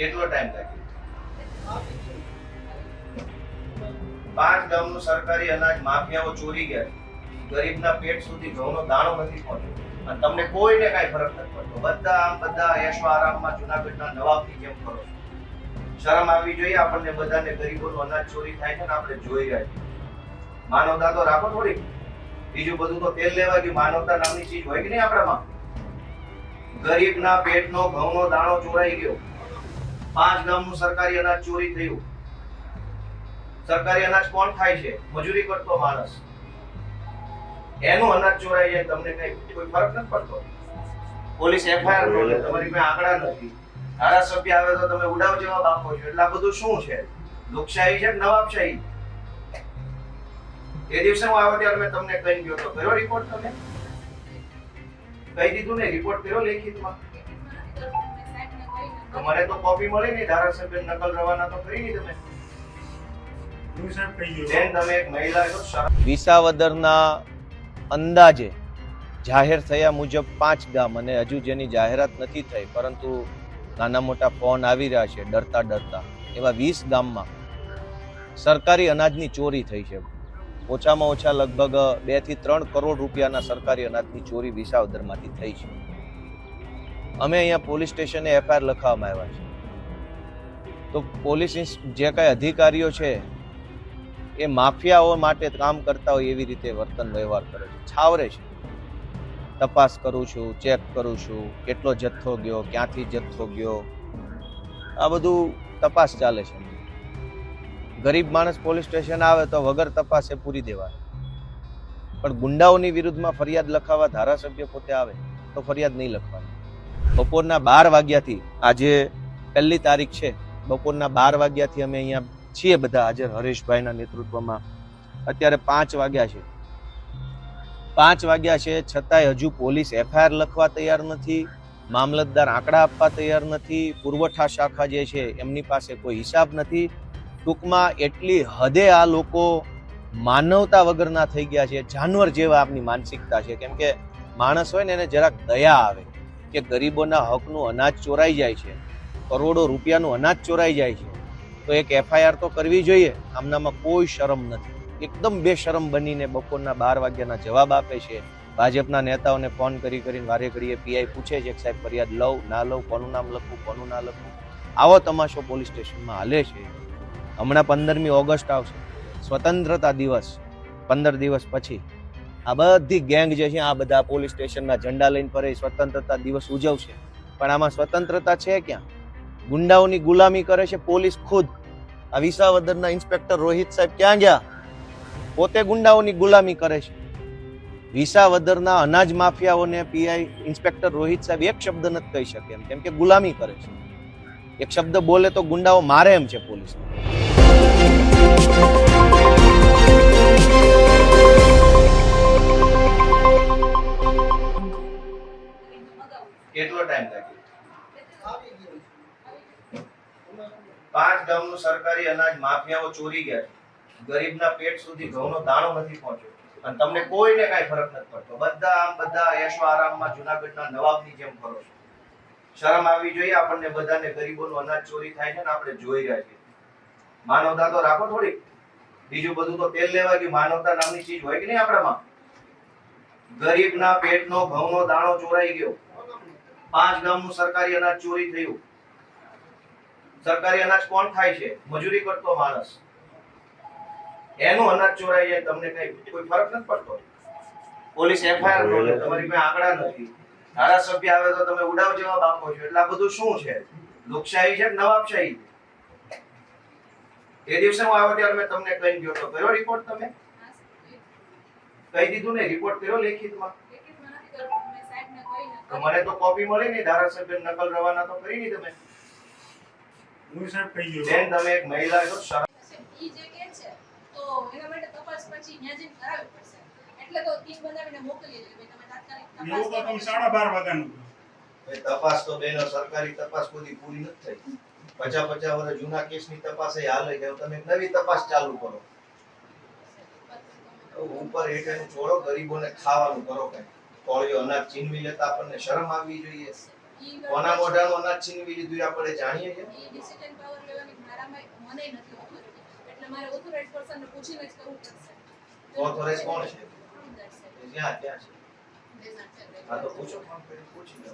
કેટલો ટાઈમ લાગ્યો? પાંચ ગામનું સરકારી અનાજ માફિયાઓ ચોરી ગયા. ગરીબના પેટ સુધી ઘઉંનો દાણો નથી પહોંચ્યો. અને તમને કોઈને કાંઈ ફરક નથી પડતો. બધા આમ બધા એશો આરામમાં જુનાગઢના નવાબની જેમ કરો શરમ આવવી જોઈએ, આપણને બધાને ગરીબોનું અનાજ ચોરી થાય છે ને આપણે જોઈ રહ્યા છીએ. માનવતા તો રાખો થોડી. બીજું બધું તો તેલ લેવા ગયું. માનવતા નામની ચીજ હોય કે નહીં આપણામાં? ગરીબના પેટનો, ઘઉંનો દાણો ચોરાઈ ગયો. પાંચ ગામનું સરકારી અનાજ ચોરી થયું. સરકારી અનાજ કોણ ખાય છે? મજૂરી કરતો માણસ. એનું અનાજ ચોરાઈ જાય તમને કઈ કોઈ ફરક નથી પડતો? પોલીસ એફઆઈઆર નો લે તમારી પાસે આંકડા નથી. ધારાસભ્ય આવે તો તમે ઉડાવ જવાબ આપો છો. એટલે આ બધું શું છે? લોકશાહી છે નવાબશાહી? એ દિવસે હું આવ્યો ત્યારે મેં તમને કહી ગયો તો કર્યો રિપોર્ટ તમે? કહી દીધું ને રિપોર્ટ કર્યો લેખિતમાં? તો મને તો કોપી મળી નહીં ધારાસભ્ય નકલ રવાના તો કરી નહીં તમે. વિસાવદરના અંદાજે જાહેર થયા મુજબ પાંચ ગામ અને હજુ જેની જાહેરાત નથી થઈ પરંતુ નાના મોટા ફોન આવી રહ્યા છે ડરતા ડરતા. એવા વીસ ગામમાં સરકારી અનાજની ચોરી થઈ છે. ઓછામાં ઓછા લગભગ બેથી ત્રણ કરોડ રૂપિયાના સરકારી અનાજની ચોરી વિસાવદરમાંથી થઈ છે. અમે અહીંયા પોલીસ સ્ટેશને એફઆઈઆર લખાવવામાં આવ્યા છે. તો પોલીસ જે કાંઈ અધિકારીઓ છે, એ માફિયાઓ માટે કામ કરતા હોય એવી રીતે વર્તન વ્યવહાર કરે છે. છાવરે છે. તપાસ કરું છું, ચેક કરું છું, કેટલો જથ્થો ગયો, ક્યાંથી જથ્થો ગયો. આ બધું તપાસ ચાલે છે. ગરીબ માણસ પોલીસ સ્ટેશન આવે તો વગર તપાસે પૂરી દેવાય. પણ ગુંડાઓની વિરુદ્ધમાં ફરિયાદ લખાવવા ધારાસભ્ય પોતે આવે તો ફરિયાદ નહીં લખવાની બપોરના બાર વાગ્યાથી, આજે પહેલી તારીખ છે, બપોરના બાર વાગ્યાથી અમે અહીંયા છીએ બધા હાજર હરેશભાઈના નેતૃત્વમાં. અત્યારે પાંચ વાગ્યા છે. પાંચ વાગ્યા છે, છતાંય હજુ પોલીસ એફઆઈઆર લખવા તૈયાર નથી, મામલતદાર આંકડા આપવા તૈયાર નથી, પુરવઠા શાખા જે છે એમની પાસે કોઈ હિસાબ નથી. ટૂંકમાં એટલી હદે આ લોકો માનવતા વગરના થઈ ગયા છે, જાનવર જેવા આપની માનસિકતા છે. કેમ કે માણસ હોય ને એને જરાક દયા આવે. કે ગરીબોના હકનું અનાજ ચોરાઈ જાય છે, કરોડો રૂપિયાનું અનાજ ચોરાઈ જાય છે, તો એક એફઆઈઆર તો કરવી જોઈએ. આમનામાં કોઈ શરમ નથી. એકદમ બેશરમ બનીને બપોરના બાર વાગ્યાના જવાબ આપે છે. ભાજપના નેતાઓને ફોન કરી કરીને વારે ઘડીએ પીઆઈ પૂછે છે કે સાહેબ ફરિયાદ લઉં, ના લઉં, કોનું નામ લખવું, કોનું ના લખવું? આવો તમાશો પોલીસ સ્ટેશનમાં હાલે છે. હમણાં પંદરમી ઓગસ્ટ આવશે. સ્વતંત્રતા દિવસ. પંદર દિવસ પછી. આ બધી ગેંગ જે છે, આ બધા પોલીસ સ્ટેશનના ઝંડા લઈને ફરે, સ્વતંત્રતા દિવસ ઉજવશે. પણ આમાં સ્વતંત્રતા છે ક્યાં? ગુંડાઓની ગુલામી કરે છે પોલીસ ખુદ. આ વિસાવદરના ઇન્સ્પેક્ટર રોહિત સાહેબ ક્યાં ગયા? પોતે ગુંડાઓની ગુલામી કરે છે. વિસાવદરના અનાજ માફિયાઓને પીઆઈ ઇન્સ્પેક્ટર રોહિત સાહેબ એક શબ્દ નથી કહી શકે એમ, કેમ કે ગુલામી કરે છે. એક શબ્દ બોલે તો ગુંડાઓ મારે એમ છે પોલીસ કેટલો ટાઈમ લાગે પાંચ ગામનું સરકારી અનાજ માફિયાઓ ચોરી ગયા છે. ગરીબના પેટ સુધી ઘઉંનો દાણો નથી પહોંચ્યો. અને તમને કોઈને કાંઈ ફરક નથી પડતો. બધા આમ બધા એશો આરામમાં જુનાગઢના નવાબની જેમ ફરો છો. શરમ આવી જોઈએ, આપણને બધાને ગરીબોનું અનાજ ચોરી થાય છે ને આપણે જોઈ રહ્યા છીએ. માનવતા તો રાખો થોડી બીજું બધું તો તેલ લેવા ગયું. માનવતા નામની ચીજ હોય કે નહીં આપણામાં? ગરીબના પેટનો, ઘઉંનો દાણો ચોરાઈ ગયો. પાંચ ગામનું સરકારી અનાજ ચોરી થયું. સરકારી અનાજ કોણ ખાય છે? મજૂરી કરતો માણસ. એનું અનાજ ચોરાઈ જાય તમને કઈ કોઈ ફરક નથી પડતો? પોલીસ એફઆઈઆર નો તમારી પાસે આંકડા નથી. ધારાસભ્ય આવે તો તમે ઉડાવ જવાબ આપો છો. એટલે આ બધું શું છે? લોકશાહી છે નવાબશાહી? એ દિવસે હું આવ્યો ત્યારે મેં તમને કહી ગયો તો કયો રિપોર્ટ તમે? કહી દીધું ને રિપોર્ટ કર્યો લેખિતમાં? તો મને તો કોપી મળી નહીં ધારાસભ્ય નકલ રવાના તો કરી નહીં તમે. હું સાહેબ કહી ગયો બેન તમે એક મહિલા છો શરમ ઈ જે કે છે તો એના માટે તપાસ પછી ન્યા જઈને કરાવવી પડશે. એટલે તો ટીમ બનાવીને મોકલી દેજો ભાઈ તમે તાત્કાલિક તપાસ એવું તો તમે કરો. સાડા બાર વાગ્યાનું કહો. તપાસ તો બેનો સરકારી તપાસ બધી પૂરી નથી થઈ. પચાસ પચાસ વર્ષ જૂના કેસની તપાસ એ હાલે કે તમે નવી તપાસ ચાલુ કરો. ઉપર હેઠેનું છોડો ગરીબોને ખાવાનું કરો કઈ. કોળીઓ અનાજ છીનવી લેતા આપણને શરમ આવવી જોઈએ કોના મોઢાનું અનાજ છીનવી લીધું આપણે જાણીએ છીએ લેવાની મારામાં મને નથી. એટલે મારે પૂછીને જ કરવું પડશે. કોણ છે? જ્યાં ત્યાં છે હા તો પૂછો પૂછી લો.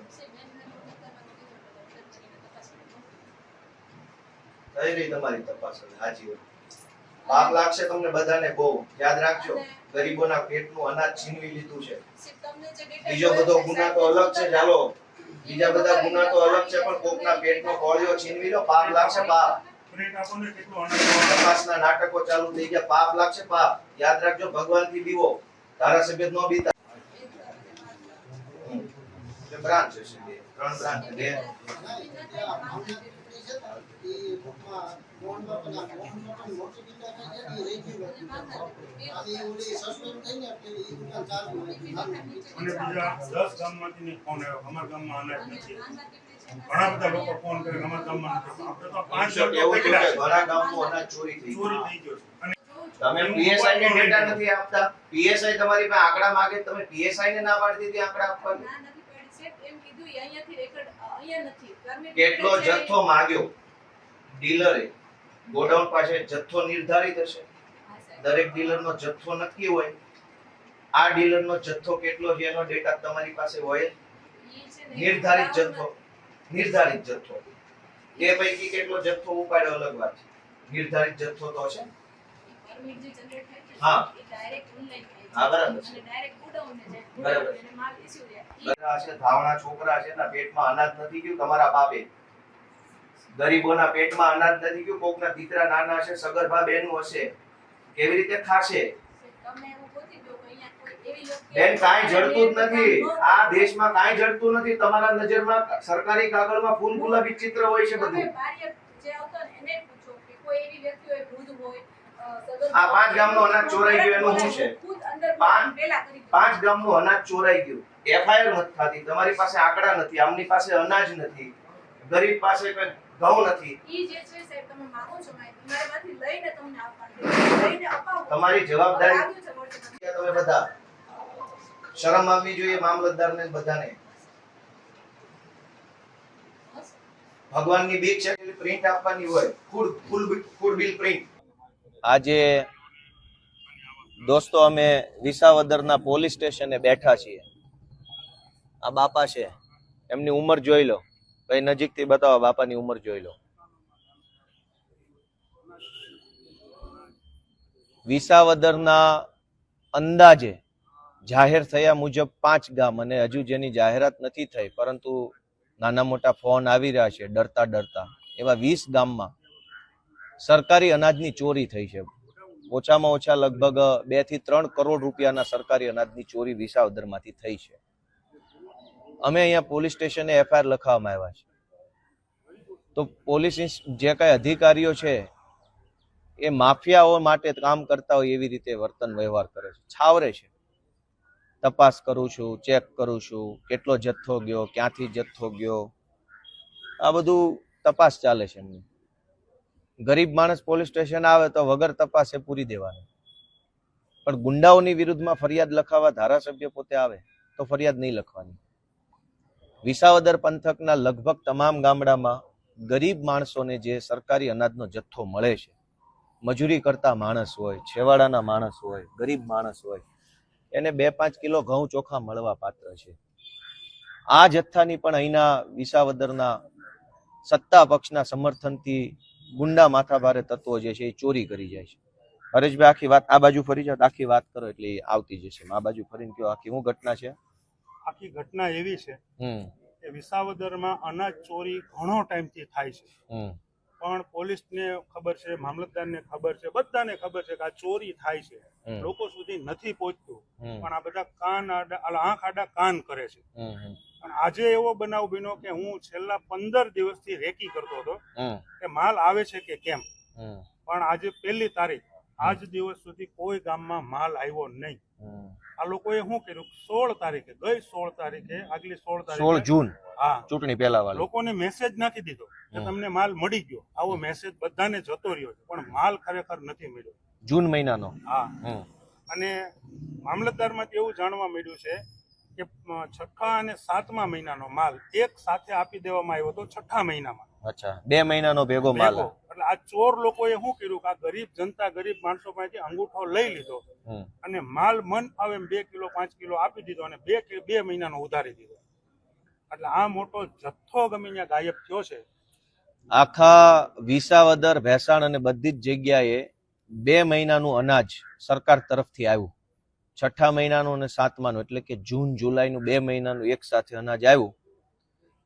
થઈ તમારી તપાસ હાજી વાત. પાપ લાગશે તમને બધાને બહુ. યાદ રાખજો ગરીબોના પેટનું અનાજ છીનવી લીધું છે. બીજો બધો ગુના તો અલગ છે ચાલો. બીજા બધા ગુના તો અલગ છે પણ કોકના પેટનો કોળિયો છીનવી લો પાપ લાગશે પાપ. તપાસના નાટકો ચાલુ થઈ ગયા પાપ લાગશે પાપ. યાદ રાખજો ભગવાનથી બીવો ધારાસભ્ય નો બીતા. હમ. ત્રણ બ્રાન્ચ હશે બે ત્રણ બ્રાન્ચ છે. બે અને બીજા દસ ગામમાંથી ફોન આવ્યો. અમારા ગામમાં અનાજ નથી. ઘણા બધા લોકો ફોન કરે અમારા ગામમાં નથી. આપણે તો પાંચ એવું લોકો કે ઘણા ગામનું અનાજ ચોરી થઈ ચોરી થઈ ગયો અને તમે પીએસઆઈ ને ડેટા નથી આપતા? પીએસઆઈ તમારી પાસે આંકડા માંગે તમે પીએસઆઈ ને ના પાડી દીધી આંકડા આપવાની? કેટલો જથ્થો માંગ્યો? ડીલરે ગોડાઉન પાસે જથ્થો નિર્ધારિત હશે. દરેક ડીલરનો જથ્થો નક્કી હોય. આ ડીલરનો જથ્થો કેટલો છે એનો ડેટા તમારી પાસે હોય? નિર્ધારિત જથ્થો. નિર્ધારિત જથ્થો. એ પૈકી કેટલો જથ્થો ઉપાડ્યો અલગ વાત છે નિર્ધારિત જથ્થો તો છે, હા. હા, બરાબર છે. બરાબર છે. ધાવણા છોકરા છે ના પેટમાં અનાજ નથી ગયું તમારા બાપે. ગરીબોના પેટમાં અનાજ નથી ગયું કોકના દીકરા નાના હશે સગર્ભા બહેનો હશે કેવી રીતે ખાશે? બેન કાંઈ જડતું જ નથી. આ દેશમાં કાંઈ જડતું નથી. તમારા નજરમાં સરકારી કાગળમાં ફૂલ ગુલાબી ચિત્ર હોય છે બધું. આ પાંચ ગામનો અનાજ ચોરાઈ ગયો એનું શું છે? પાંચ ગામનું અનાજ ચોરાઈ ગયું. એફઆઈઆર નથી થતી. તમારી પાસે આંકડા નથી આમની પાસે અનાજ નથી. ગરીબ પાસે કોઈ ઘઉં નથી. ઈ જે છે સાહેબ તમે માંગો છો માહિતી મારામાંથી લઈને તમને આપવાનું લઈને અપાવો. તમારી જવાબદારી તમે બધા શરમ આવવી જોઈએ મામલતદારને ને બધાને. ભગવાનની બીક છે પ્રિન્ટ આપવાની હોય food full food bill print. આજે દોસ્તો અમે વિસાવદરના પોલીસ સ્ટેશને બેઠા છીએ. આ બાપા છે એમની ઉંમર જોઈ લો. કઈ નજીકથી બતાવો, બાપાની ઉંમર જોઈ લો. વિસાવદરના અંદાજે જાહેર થયા મુજબ પાંચ ગામ અને હજુ જેની જાહેરાત નથી થઈ, પરંતુ નાના મોટા ફોન આવી રહ્યા છે ડરતા ડરતા. એવા વીસ ગામમાં સરકારી અનાજની ચોરી થઈ છે. ઓછામાં ઓછા લગભગ બેથી ત્રણ કરોડ રૂપિયાના સરકારી અનાજની ચોરી વિસાવદરમાંથી થઈ છે. અમે અહીંયા પોલીસ સ્ટેશને એફઆઈઆર લખાવવામાં આવ્યા છે. તો પોલીસ જે કાંઈ અધિકારીઓ છે, એ માફિયાઓ માટે કામ કરતા હોય એવી રીતે વર્તન વ્યવહાર કરે છે. છાવરે છે. તપાસ કરું છું, ચેક કરું છું, કેટલો જથ્થો ગયો, ક્યાંથી જથ્થો ગયો. આ બધું તપાસ ચાલે છે એમની. ગરીબ માણસ પોલીસ સ્ટેશન આવે તો વગર તપાસે પૂરી દેવાની. પણ ગુંડાઓની વિરુદ્ધમાં ફરિયાદ લખાવવા ધારાસભ્ય પોતે આવે તો ફરિયાદ નહીં લખવાની. વિસાવદર પંથકના લગભગ તમામ ગામડામાં ગરીબ માણસોને જે સરકારી અનાજનો જથ્થો મળે છે, મજૂરી કરતા માણસ હોય, છેવાડાના માણસ હોય, ગરીબ માણસ હોય, એને બે પાંચ કિલો ઘઉં ચોખા મળવા પાત્ર છે. આ જથ્થાની પણ અહીંના વિસાવદરના સત્તા પક્ષના સમર્થનથી ગુંડા માથાભારે તત્વો જે છે એ ચોરી કરી જાય છે. હરેશભાઈ, આખી વાત આ બાજુ ફરી જાઓ, આખી વાત કરો એટલે આવતી જશે. આ બાજુ ફરીને કયો આખી શું ઘટના છે? આખી ઘટના એવી છે કે વિસાવદરમાં અનાજ ચોરી ઘણો ટાઈમથી થાય છે. પણ પોલીસને ખબર છે મામલતદારને ખબર છે બધાને ખબર છે કે આ ચોરી થાય છે. લોકો સુધી નથી પહોંચતું. પણ આ બધા કાન આડા આંખ આડા કાન કરે છે. પણ આજે એવો બનાવ બન્યો કે હું છેલ્લા પંદર દિવસથી રેકી કરતો હતો કે માલ આવે છે કે કેમ? પણ આજે પહેલી તારીખ આજ દિવસ સુધી કોઈ ગામમાં માલ આવ્યો નહીં. આ લોકોએ શું કર્યું? સોળ તારીખે ગઈ સોળ તારીખે આગલી સોળ સોળ જૂન હા. ચૂંટણી પહેલા વાળું. લોકોને મેસેજ નાખી દીધો કે તમને માલ મળી ગયો. આવો મેસેજ બધાને જતો રહ્યો છે પણ માલ ખરેખર નથી મળ્યો. જૂન મહિનાનો. હા. અને મામલતદારમાંથી એવું જાણવા મળ્યું છે કે છઠ્ઠા અને સાતમા મહિનાનો માલ એક સાથે આપી દેવામાં આવ્યો હતો છઠ્ઠા મહિનામાં. અચ્છા બે મહિનાનો ભેગો માલ. એટલે આ ચોર લોકોએ શું કર્યું કે આ ગરીબ જનતા ગરીબ માણસો પાસેથી અંગૂઠો લઈ લીધો અને માલ મન આવે એમ બે કિલો પાંચ કિલો આપી દીધો અને બે બે મહિનાનો ઉધારી દીધો. એટલે આ મોટો જથ્થો ગમે ત્યાં ગાયબ થયો છે. આખા વિસાવદર ભેસાણ અને બધી જ જગ્યાએ બે મહિનાનું અનાજ સરકાર તરફથી આવ્યું. છઠ્ઠા મહિનાનું અને સાતમાનું, એટલે કે જૂન, જુલાઈનું બે મહિનાનું એક સાથે અનાજ આવ્યું.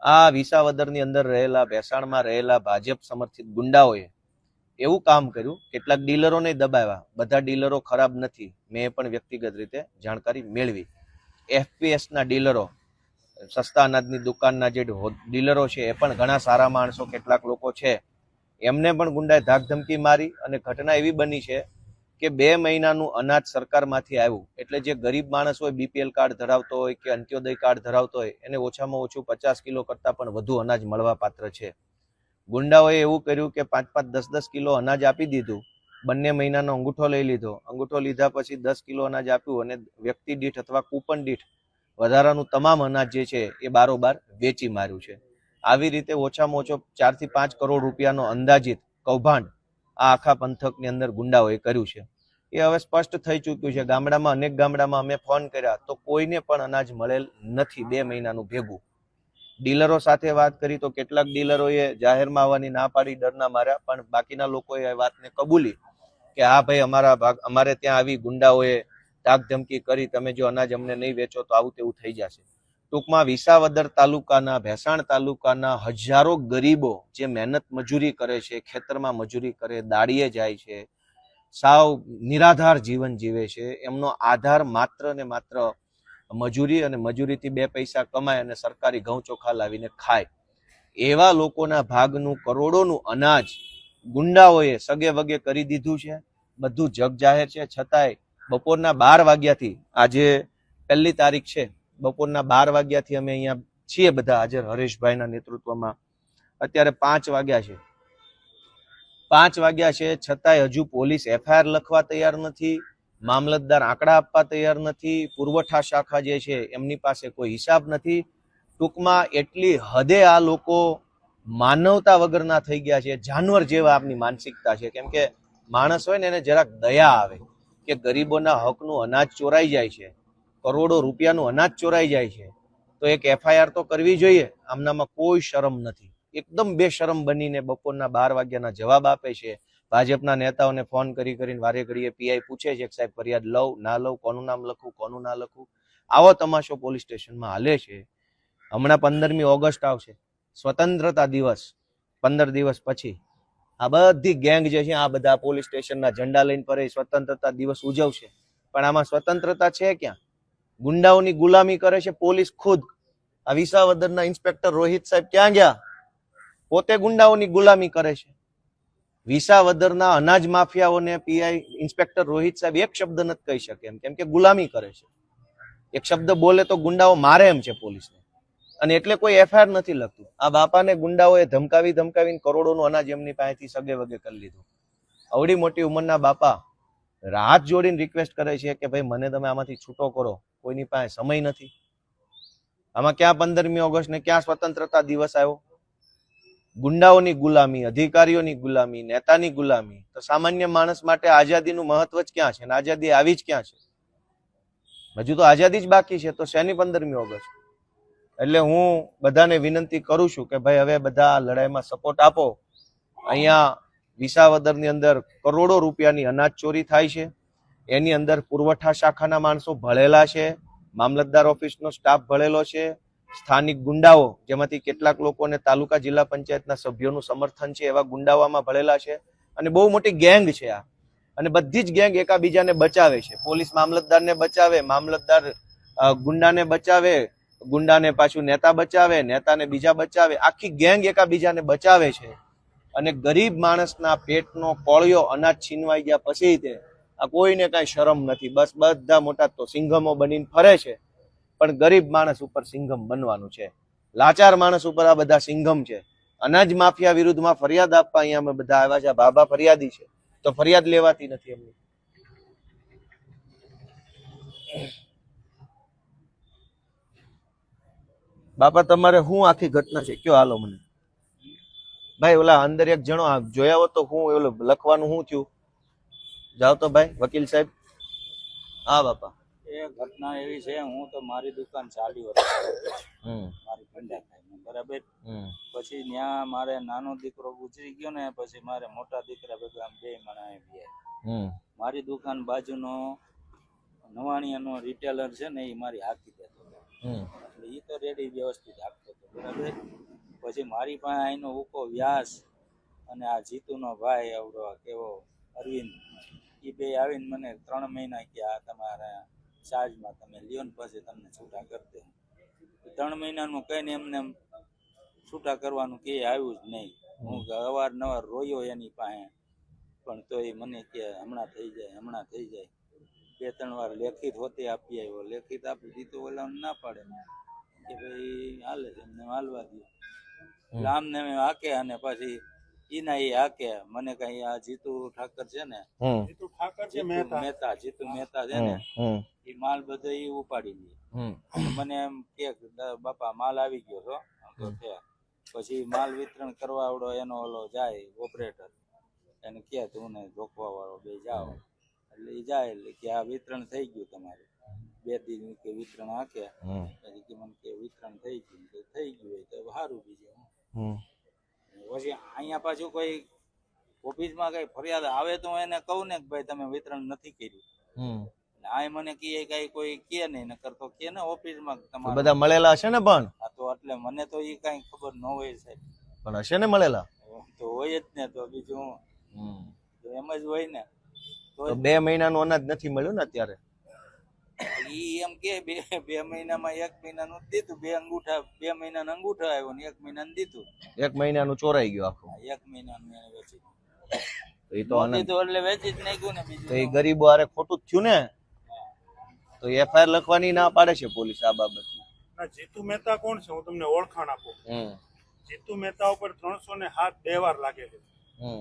આ વિસાવદરની અંદર રહેલા, ભેસાણમાં રહેલા ભાજપ સમર્થિત ગુંડાઓએ એવું કામ કર્યું, કેટલાક ડીલરોને દબાવ્યા. બધા ડીલરો ખરાબ નથી. મેં પણ વ્યક્તિગત રીતે જાણકારી મેળવી. એફપીએસના ડીલરો, સસ્તા અનાજની દુકાનના જે ડીલરો છે, એ પણ ઘણા સારા માણસો, કેટલાક લોકો છે. એમને પણ ગુંડાએ ધાકધમકી મારી અને ઘટના એવી બની છે કે બે મહિનાનું અનાજ સરકારમાંથી આવ્યું. એટલે જે ગરીબ માણસ હોય બીપીએલ કાર્ડ ધરાવતો હોય કે અંત્યોદય કાર્ડ ધરાવતો હોય, એને ઓછામાં ઓછું પચાસ કિલો કરતાં પણ વધુ અનાજ મળવા પાત્ર છે. ગુંડાઓએ એવું કર્યું કે પાંચ પાંચ દસ દસ કિલો અનાજ આપી દીધું. બંને મહિનાનો અંગૂઠો લઈ લીધો. અંગૂઠો લીધા પછી દસ કિલો અનાજ આપ્યું અને વ્યક્તિ દીઠ અથવા કૂપન દીઠ વધારાનું તમામ અનાજ જે છે એ બારોબાર વેચી માર્યું છે. આવી રીતે ઓછામાં ઓછો ચારથી પાંચ કરોડ રૂપિયાનો અંદાજિત કૌભાંડ આ આખા પંથકની અંદર ગુંડાઓએ કર્યું છે. એ હવે સ્પષ્ટ થઈ ચૂક્યું છે. ગામડામાં અનેક ગામડામાં અમે ફોન કર્યા તો કોઈને પણ અનાજ મળેલ નથી બે મહિનાનું ભેગું. ડીલરો સાથે વાત કરી તો કેટલાક ડીલરોએ જાહેરમાં આવવાની ના પાડી, ડરના માર્યા, પણ બાકીના લોકોએ વાતને કબૂલી કે હા ભાઈ, અમારા ભાગ, અમારે ત્યાં આવી ગુંડાઓએ ધાક ધમકી કરી, તમે જો અનાજ અમને નહીં વેચો તો આવું તેવું થઈ જશે. ટૂંકમાં વિસાવદર તાલુકાના, ભેસાણ તાલુકાના હજારો ગરીબો જે મહેનત મજૂરી કરે છે, ખેતરમાં મજૂરી કરે, દાડીએ જાય છે, સાવ નિરાધાર જીવન જીવે છે, એમનો આધાર માત્ર ને માત્ર મજૂરી અને મજૂરીથી બે પૈસા કમાય અને સરકારી ઘઉં ચોખા લાવીને ખાય. એવા લોકોના ભાગનું કરોડોનું અનાજ ગુંડાઓએ સગે વગે કરી દીધું છે, બધું જગ જાહેર છે, છતાંય બપોરના બાર વાગ્યાથી આજે પહેલી તારીખ છે. બપોરના બાર વાગ્યાથી અમે અહીંયા છીએ બધા હાજર હરેશભાઈના નેતૃત્વમાં. અત્યારે પાંચ વાગ્યા છે. પાંચ વાગ્યા છે, છતાંય હજુ પોલીસ એફઆઈઆર લખવા તૈયાર નથી, મામલતદાર આંકડા આપવા તૈયાર નથી, પુરવઠા શાખા જે છે એમની પાસે કોઈ હિસાબ નથી. ટૂંકમાં એટલી હદે આ લોકો માનવતા વગરના થઈ ગયા છે, જાનવર જેવા આપની માનસિકતા છે. કેમ કે માણસ હોય ને એને જરાક દયા આવે કે ગરીબોના હકનું અનાજ ચોરાઈ જાય છે. કરોડો રૂપિયાનું અનાજ ચોરાઈ જાય છે, તો એક એફઆઈઆર તો કરવી જોઈએ. આમનામાં કોઈ શરમ નથી. એકદમ બેશરમ બનીને બપોરના બાર વાગ્યાના જવાબ આપે છે. ભાજપના નેતાઓને ફોન કરી કરીને વારે ઘડીએ પીઆઈ પૂછે છે સાહેબ ફરિયાદ લઉં, ના લઉં, કોનું નામ લખું, કોનું ના લખું? આવો તમાશો પોલીસ સ્ટેશનમાં હાલે છે. હમણાં પંદરમી ઓગસ્ટ આવશે. સ્વતંત્રતા દિવસ. પંદર દિવસ પછી. આ બધી ગેંગ જે છે, આ બધા પોલીસ સ્ટેશનના ઝંડા લઈને પર સ્વતંત્રતા દિવસ ઉજવશે. પણ આમાં સ્વતંત્રતા છે ક્યાં? ગુંડાઓની ગુલામી કરે છે પોલીસ ખુદ. આ વિસાવદરના ઇન્સ્પેક્ટર રોહિત સાહેબ ક્યાં ગયા? પોતે ગુંડાઓની ગુલામી કરે છે. વિસાવદરના અનાજ માફિયાઓને પીઆઈ ઇન્સ્પેક્ટર રોહિત સાહેબ એક શબ્દ નથી કહી શકે એમ, કેમ કે ગુલામી કરે છે. એક શબ્દ બોલે તો ગુંડાઓ મારે એમ છે પોલીસને. અને એટલે કોઈ એફઆઈઆર નથી લખતું. આ બાપાને ગુંડાઓએ ધમકાવી ધમકાવીને કરોડોનું અનાજ એમની પાસેથી સગે વગે કરી લીધું. અવડી મોટી ઉંમરના બાપા હાથ જોડીને રિક્વેસ્ટ કરે છે કે ભાઈ, મને તમે આમાંથી છૂટો કરો. કોઈની પાસે સમય નથી. આમાં ક્યાં પંદરમી ઓગસ્ટ ને ક્યાં સ્વતંત્રતા દિવસ આવ્યો? ગુંડાઓની ગુલામી, અધિકારીઓની ગુલામી, નેતાની ગુલામી. તો સામાન્ય માણસ માટે આઝાદીનું મહત્વ જ ક્યાં છે? અને આઝાદી આવી જ ક્યાં છે? હજુ તો આઝાદી જ બાકી છે, તો શેની પંદરમી ઓગસ્ટ? એટલે હું બધાને વિનંતી કરું છું કે ભાઈ, હવે બધા લડાઈમાં સપોર્ટ આપો. અહીંયા વિસાવદરની અંદર કરોડો રૂપિયાની અનાજ ચોરી થાય છે. એની અંદર પુરવઠા શાખાના માણસો ભળેલા છે. મામલતદાર ઓફિસનો સ્ટાફ ભળેલો છે. સ્થાનિક ગુંડાઓ, જેમાંથી કેટલાક લોકોને તાલુકા જિલ્લા પંચાયતના સભ્યોનું સમર્થન છે, એવા ગુંડાઓમાં ભળેલા છે. અને બહુ મોટી ગેંગ છે આ. અને બધી જ ગેંગ એકાબીજાને બચાવે છે. પોલીસ મામલતદારને બચાવે, મામલતદાર ગુંડાને બચાવે, ગુંડાને પાછું નેતા બચાવે, નેતાને બીજા બચાવે. આખી ગેંગ એકાબીજાને બચાવે છે. અને ગરીબ માણસના પેટનો કોળિયો અનાજ છીનવાઈ ગયા પછી તે આ કોઈને કાંઈ શરમ નથી. બસ બધા મોટા તો સિંઘમો બનીને ફરે છે. પણ ગરીબ માણસ ઉપર સિંઘમ બનવાનું છે. લાચાર માણસ ઉપર આ બધા સિંઘમ છે. અનાજ માફિયા વિરુદ્ધમાં ફરિયાદ આપવા અહીંયા અમે બધા આવ્યા છે. બાબા ફરિયાદી છે. તો ફરિયાદ લેવાતી નથી એમની. બાપા, તમારે શું આખી ઘટના છે? કયો હાલો મને? ભાઈ ઓલા અંદર એક જણો જોયા હોત તો હું ઓલું લખવાનું શું થયું? જાઓ તો ભાઈ વકીલ સાહેબ. હા બાપા. એ ઘટના એવી છે હું તો મારી દુકાન ચાલી હતી મારી બરાબર? પછી ત્યાં મારે નાનો દીકરો ગુજરી ગયો ને પછી મારે મોટા દીકરા ભેગા આમ બે માણા ગયા. મારી દુકાન બાજુનો નવાણીયાનો રિટેલર છે ને એ મારી હાકી દેતો એટલે એ તો રેડી વ્યવસ્થિત આપતો હતો બરાબર? પછી મારી પાસે અહીંનો ઉકો વ્યાસ અને આ જીતુનો ભાઈ આવડો કેવો અરવિંદ. એ બે આવીને મને ત્રણ મહિના આ તમારા ચાર્જમાં તમે લ્યો ને પછી તમને છૂટા કરી દે. ત્રણ મહિનાનું કહીને એમને એમ છૂટા કરવાનું કે આવ્યું જ નહીં. હું અવારનવાર રોયો એની પાસે, પણ તો એ મને કે હમણાં થઈ જાય, હમણાં થઈ જાય. બે ત્રણ વાર લેખિત હોતે આપી આવ્યો. લેખિત આપી દીધું ઓલા ના પાડે. કે ભાઈ હાલે એમને હાલવા દો એટલે ને મેં હાકે અને પછી ઈના એ હાકે. મને કઈ આ જીતુ ઠાકર છે ને જીતુ ઠાકર છે મહેતા. મહેતા જીતુ મહેતા છે ને એ માલ બધો એ ઉપાડી લે. મને એમ કે બાપા માલ આવી ગયો છો. પછી માલ વિતરણ કરવા આવડો એનો ઓલો જાય ઓપરેટર એને કે તું ને જોખવા વાળો બે જાઓ. એટલે એ જાય એટલે કે આ વિતરણ થઈ ગયું તમારું. બે દિન કે વિતરણ હાકે. પછી કે મને કે વિતરણ થઈ ગયું થઈ ગયું હોય તો સારું બીજું. પછી અહીંયા પાછું કોઈ ઓફિસમાં કઈ ફરિયાદ આવે તો એને કહું ને કે ભાઈ તમે વિતરણ નથી કર્યું. આ મને કીએ કઈ કોઈ કે નહીં નકર તો કે ને ઓફિસમાં માં તમારે બધા મળેલા હશે ને પણ? તો એટલે મને તો એ કઈ ખબર ન હોય સાહેબ. પણ હશે ને મળેલા? તો હોય જ ને તો બીજું એમ જ હોય ને. તો તો બે મહિનાનું અનાજ નથી મળ્યું ને અત્યારે? ઈ એમ કે બે બે મહિનામાં એક મહિનાનું દીધું. બે અંગૂઠા બે મહિનાનું અંગૂઠા આવ્યો ને એક મહિનાનું દીધું. એક મહિનાનું ચોરાઈ ગયું આખું. એક મહિનાનું એને વેચી તો એ તો તો એટલે વેચી જ નાખ્યું ને બીજું તો એ ગરીબો હારે ખોટું જ થયું ને? તો એફઆઈઆર લખવાની ના પાડે છે પોલીસ આ બાબત. ના જીતુ મહેતા કોણ છે? હું તમને ઓળખાણ આપું. જીતુ મહેતા ઉપર ત્રણસો ને હાથ બે વાર લાગેલી.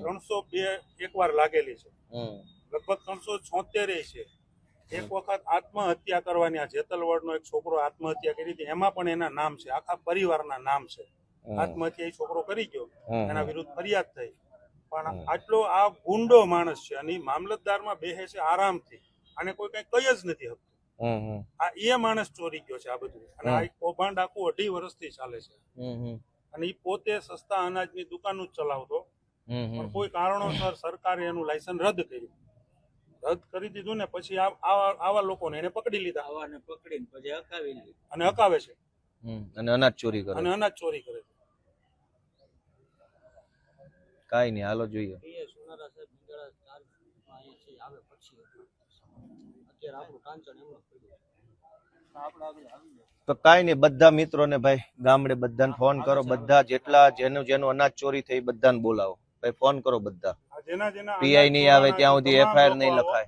ત્રણસો બે એક વાર લાગેલી છે. લગભગ ત્રણસો છોતેર છે. એક વખત આત્મહત્યા કરવાની આ જેતલવાડનો એક છોકરો આત્મહત્યા કરી હતી એમાં પણ એના નામ છે આખા પરિવારના નામ છે. આત્મહત્યા એ છોકરો કરી ગયો એના વિરુદ્ધ ફરિયાદ થઈ. પણ આટલો આ ગુંડો માણસ છે અને મામલતદારમાં બેહે છે આરામથી અને કોઈ કઈ કઈ જ નથી હમ આ એ માણસ ચોરી ગયો છે આ બધું. અને આ કૌભાંડ આખું અઢી વર્ષથી ચાલે છે. અને એ પોતે સસ્તા અનાજની દુકાન જ ચલાવતો. પણ કોઈ કારણોસર સરકારે એનું લાયસન્સ રદ કર્યું. રદ કરી દીધું ને પછી આ- આવા આવા લોકોને એને પકડી લીધા. આવાને પકડીને પછી હકાવી લીધા. અને હકાવે છે. અને અનાજ ચોરી કરે. અને અનાજ ચોરી કરે છે. કાઈ નહીં હાલો જોઈએ. તો કાઈ નહીં બધા મિત્રોને ભાઈ ગામડે બધાને ફોન કરો બધા જેટલા જેનું જેનું અનાજ ચોરી થઈ બધાને બોલાવો. ભાઈ ફોન કરો બધા. પીઆઈ નહીં આવે ત્યાં સુધી એફઆઈઆર નહીં લખાય.